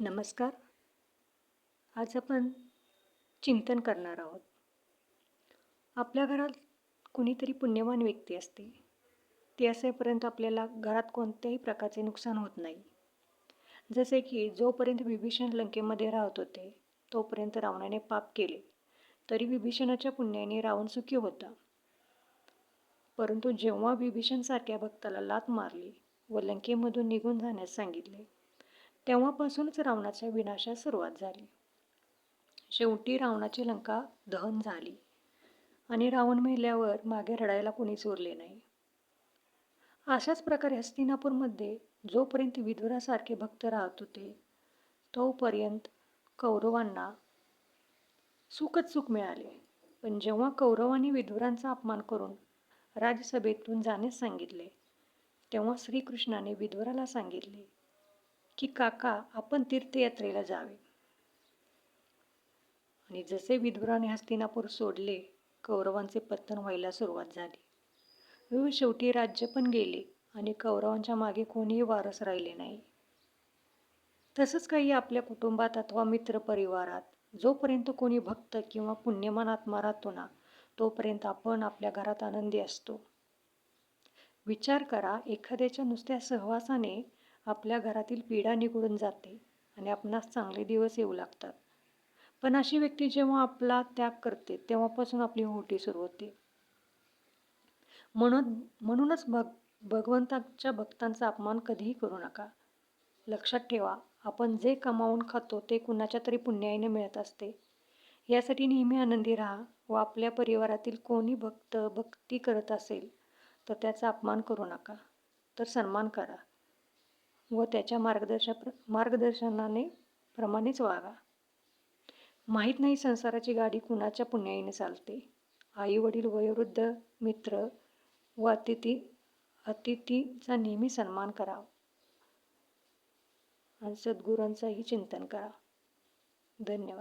नमस्कार. आज आपण चिंतन करणार आहोत. आपल्या घरात कुणीतरी पुण्यवान व्यक्ती असते. ती असेपर्यंत आपल्याला घरात कोणत्याही प्रकारचे नुकसान होत नाही. जसे की जोपर्यंत विभीषण लंकेमध्ये राहत होते तोपर्यंत रावणाने पाप केले तरी विभीषणाच्या पुण्याने रावण सुखी होता. परंतु जेव्हा विभीषणसारख्या भक्ताला लात मारली व लंकेमधून निघून जाण्यास सांगितले तेव्हापासूनच रावणाच्या विनाशास सुरुवात झाली. शेवटी रावणाची लंका दहन झाली आणि रावण मेल्यावर मागे रडायला कोणीच उरले नाही. अशाच प्रकारे हस्तिनापूरमध्ये जोपर्यंत विदुरासारखे भक्त राहत होते तोपर्यंत कौरवांना सुखच सुख मिळाले. पण जेव्हा कौरवांनी विदुरांचा अपमान करून राज्यसभेतून जाण्यास सांगितले तेव्हा श्रीकृष्णाने विदुराला सांगितले की काका आपण तीर्थयात्रेला जावे. आणि जसे विदुराने हस्तिनापूर सोडले कौरवांचे पतन व्हायला सुरुवात झाली. शेवटी राज्य पण गेले आणि कौरवांच्या मागे कोणीही वारस राहिले नाही. तसंच काही आपल्या कुटुंबात अथवा मित्रपरिवारात जोपर्यंत कोणी भक्त किंवा पुण्यमान आत्मा राहतो ना तोपर्यंत आपण आपल्या घरात आनंदी असतो. विचार करा एखाद्याच्या नुसत्या सहवासाने आपल्या घरातील पीडा निघून जाते आणि आपणास चांगले दिवस येऊ लागतात. पण अशी व्यक्ती जेव्हा आपला त्याग करते तेव्हापासून आपली होटी सुरू होते. म्हणून म्हणूनच भग भगवंताच्या भक्तांचा अपमान कधीही करू नका. लक्षात ठेवा आपण जे कमावून खातो ते कुणाच्या तरी पुण्याईने मिळत असते. यासाठी नेहमी आनंदी राहा व आपल्या परिवारातील कोणी भक्त भक्ती करत असेल तर त्याचा अपमान करू नका. तर सन्मान करा. व त्याच्या मार्गदर्शा मार्गदर्शनाने प्रमाणेच वागा. माहीत नाही संसाराची गाडी कुणाच्या पुण्याईने चालते. आई वडील वयोवृद्ध मित्र व अतिथी अतिथीचा नेहमी सन्मान करा आणि सद्गुरांचाही चिंतन करा. धन्यवाद.